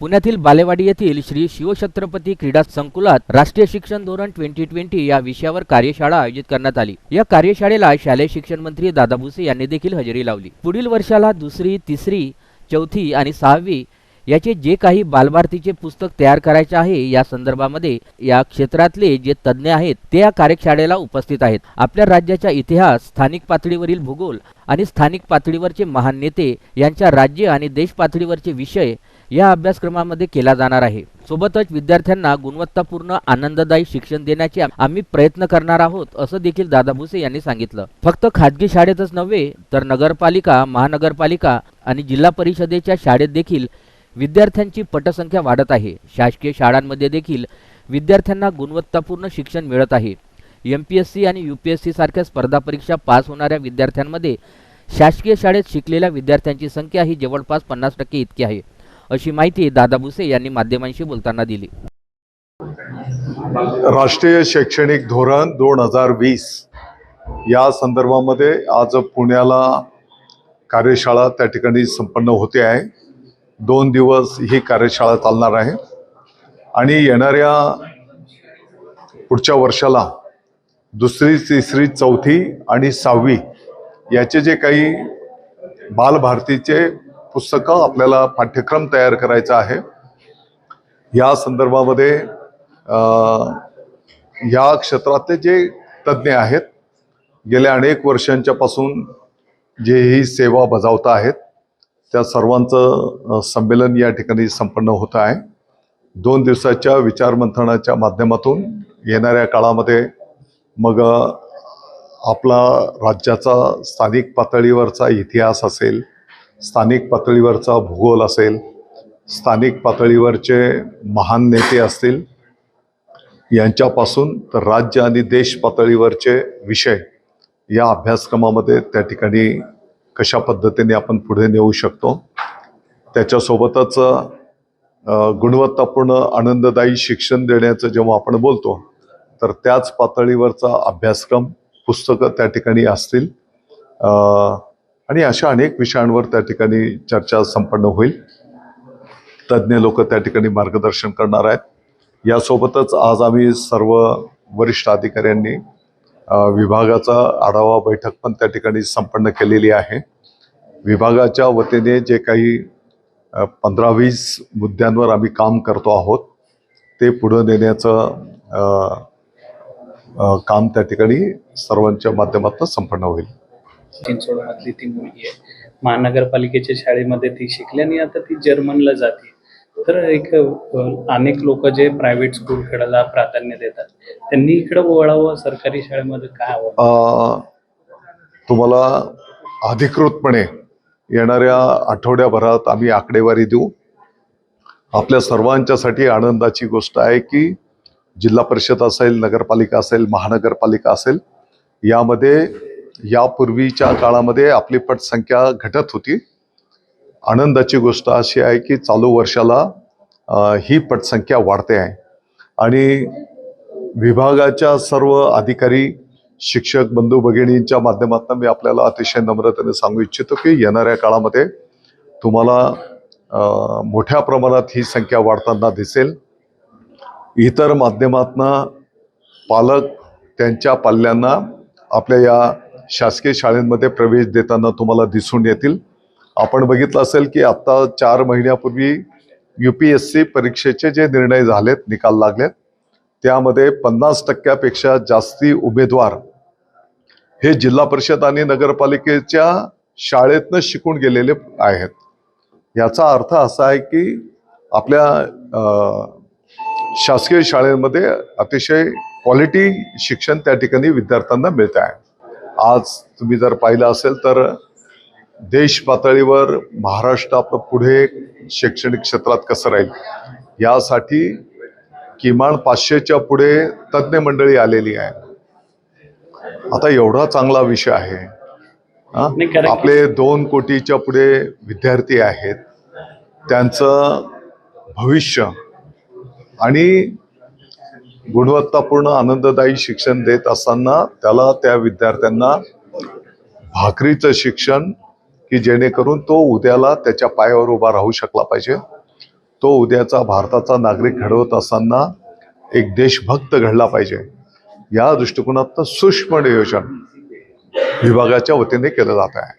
पुण्यातील बालेवाडी येथील श्री शिवछत्रपती क्रीडा संकुलात राष्ट्रीय शिक्षण धोरण ट्वेंटी ट्वेंटी या विषयावर कार्यशाळा आयोजित करण्यात आली. या कार्यशाळेला शालेय शिक्षण मंत्री दादा भुसे यांनी देखील हजेरी लावली. पुढील वर्षाला दुसरी तिसरी चौथी आणि सहावी याचे जे काही बालभारतीचे पुस्तक तयार करायचे आहे या संदर्भामध्ये या क्षेत्रातले जे तज्ज्ञ आहेत ते या कार्यशाळेला उपस्थित आहेत. आपल्या राज्याचा इतिहास स्थानिक पातळीवरील भूगोल आणि स्थानिक पातळीवरचे महान नेते यांच्या राज्य आणि देश पातळीवरचे विषय या अभ्यासक्रमामध्ये केला जाणार आहे. सोबतच विद्यार्थ्यांना गुणवत्तापूर्ण आनंददायी शिक्षण देण्याचे आम्ही प्रयत्न करणार आहोत असं देखील दादा भुसे यांनी सांगितलं. फक्त खाजगी शाळेतच नव्हे तर नगरपालिका महानगरपालिका आणि जिल्हा परिषदेच्या शाळेत देखील विद्यार्थ्यांची पटसंख्या वाढत आहे. शासकीय शाळांमध्ये देखील विद्यार्थ्यांना गुणवत्तापूर्ण शिक्षण मिळत आहे. एम पी एस सी आणि यू पी एस सी सारख्या स्पर्धा परीक्षा पास होणाऱ्या विद्यार्थ्यांमध्ये शासकीय शाळेत शिकलेल्या विद्यार्थ्यांची संख्या ही जवळपास पन्नास टक्के इतकी आहे. अशी माहिती दादा भुसे यांनी माध्यमांशी बोलताना दिली. राष्ट्रीय शैक्षणिक धोरण दोन हजार वीस. या संदर्भामध्ये आज पुण्याला कार्यशाळा त्या ठिकाणी संपन्न होते आहे. दोन दिवस ही कार्यशाळा चालणार आहे. आणि येणाऱ्या पुढच्या वर्षाला दुसरी तिसरी चौथी आणि सहावी याचे जे काही बालभारतीचे पुस्तकं आपल्याला पाठ्यक्रम तयार करायचा आहे. या संदर्भामध्ये या क्षेत्रातले जे तज्ज्ञ आहेत गेल्या अनेक वर्षांच्या पासून जे ही सेवा बजावत आहेत त्या सर्वांचं संमेलन या ठिकाणी संपन्न होत आहे. दोन दिवसाच्या विचारमंथनाच्या माध्यमातून येणाऱ्या काळामध्ये मग आपला राज्याचा स्थानिक पातळीवरचा इतिहास असेल स्थानिक पातळीवरचा भूगोल असेल स्थानिक पातळीवरचे महान नेते असतील यांच्यापासून तर राज्य आणि देश पातळीवरचे विषय या अभ्यासक्रमामध्ये त्या ठिकाणी कशा पद्धतीने आपण पुढे नेऊ शकतो त्याच्यासोबतच गुणवत्तापूर्ण आनंददायी शिक्षण देण्याचं जेव्हा आपण बोलतो तर त्याच पातळीवरचा अभ्यासक्रम पुस्तकं त्या ठिकाणी असतील आणि अशा अनेक विषयांवर त्या ठिकाणी चर्चा संपन्न होईल. तज्ज्ञ लोक त्या ठिकाणी मार्गदर्शन करणार आहेत. यासोबतच आज आम्ही सर्व वरिष्ठ अधिकाऱ्यांनी विभागाचा आढावा बैठक पण त्या ठिकाणी संपन्न केलेली आहे. विभागाच्या वतीने जे काही पंधरा वीस मुद्द्यांवर आम्ही काम करतो आहोत ते पुढं नेण्याचं काम त्या ठिकाणी सर्वांच्या माध्यमातून संपन्न होईल. चिंचवडमधली ती मुलगी आहे. महानगरपालिकेच्या शाळेमध्ये ती शिकली आणि आता ती जर्मनला जाते. तर एक अनेक लोक जे प्रायव्हेट स्कूल खेळायला प्राधान्य देतात त्यांनी इकडे वळावं सरकारी शाळेमध्ये काय हवं तुम्हाला अधिकृतपणे येणाऱ्या आठवड्याभरात आम्ही आकडेवारी देऊ. आपल्या सर्वांच्यासाठी आनंदाची गोष्ट आहे की जिल्हा परिषद असेल नगरपालिका असेल महानगरपालिका असेल यामध्ये यापूर्वीच्या काळामध्ये आपली पटसंख्या घटत होती. आनंदाची गोष्ट अशी आहे की चालू वर्षाला ही पटसंख्या वाढते आहे. आणि विभागाच्या सर्व अधिकारी शिक्षक बंधू भगिनींच्या माध्यमातून मी आपल्याला अतिशय नम्रतेने सांगू इच्छितो की येणाऱ्या काळामध्ये तुम्हाला मोठ्या प्रमाणात ही संख्या वाढताना दिसेल. इतर माध्यमातनं पालक त्यांच्या पाल्यांना आपल्या या शासकीय शाळेमध्ये प्रवेश देताना तुम्हाला दिसून येतील. आपण बघितलं असेल की आत्ता चार महिन्यापूर्वी यू पी एस सी परीक्षेचे जे निर्णय झालेत निकाल लागलेत त्यामध्ये पन्नास टक्क्यापेक्षा जास्ती उमेदवार हे जिल्हा परिषद आणि नगरपालिकेच्या शाळेतनं शिकून गेलेले आहेत. याचा अर्थ असा आहे की आपल्या शासकीय शाळेमध्ये अतिशय क्वालिटी शिक्षण त्या ठिकाणी विद्यार्थ्यांना मिळत आहे. आज तुम्ही जर पाहिलं असेल तर देश पातळीवर महाराष्ट्र आपलं पुढे शैक्षणिक क्षेत्रात कसं राहील यासाठी किमान पाचशेच्या पुढे तज्ज्ञ मंडळी आलेली आहे आता एवढा चांगला विषय आहे आपले दोन कोटीच्या पुढे विद्यार्थी आहेत त्यांचं भविष्य आणि गुणवत्तापूर्ण आनंददायी शिक्षण देत असताना त्याला त्या विद्यार्थ्यांना भाकरीचं शिक्षण की जेणेकरून तो उद्याला त्याच्या पायावर उभा राहू शकला पाहिजे. तो उद्याचा भारताचा नागरिक घडवत असताना एक देशभक्त घडला पाहिजे. या दृष्टिकोनातनं सूक्ष्म नियोजन विभागाच्या वतीने केलं जात आहे.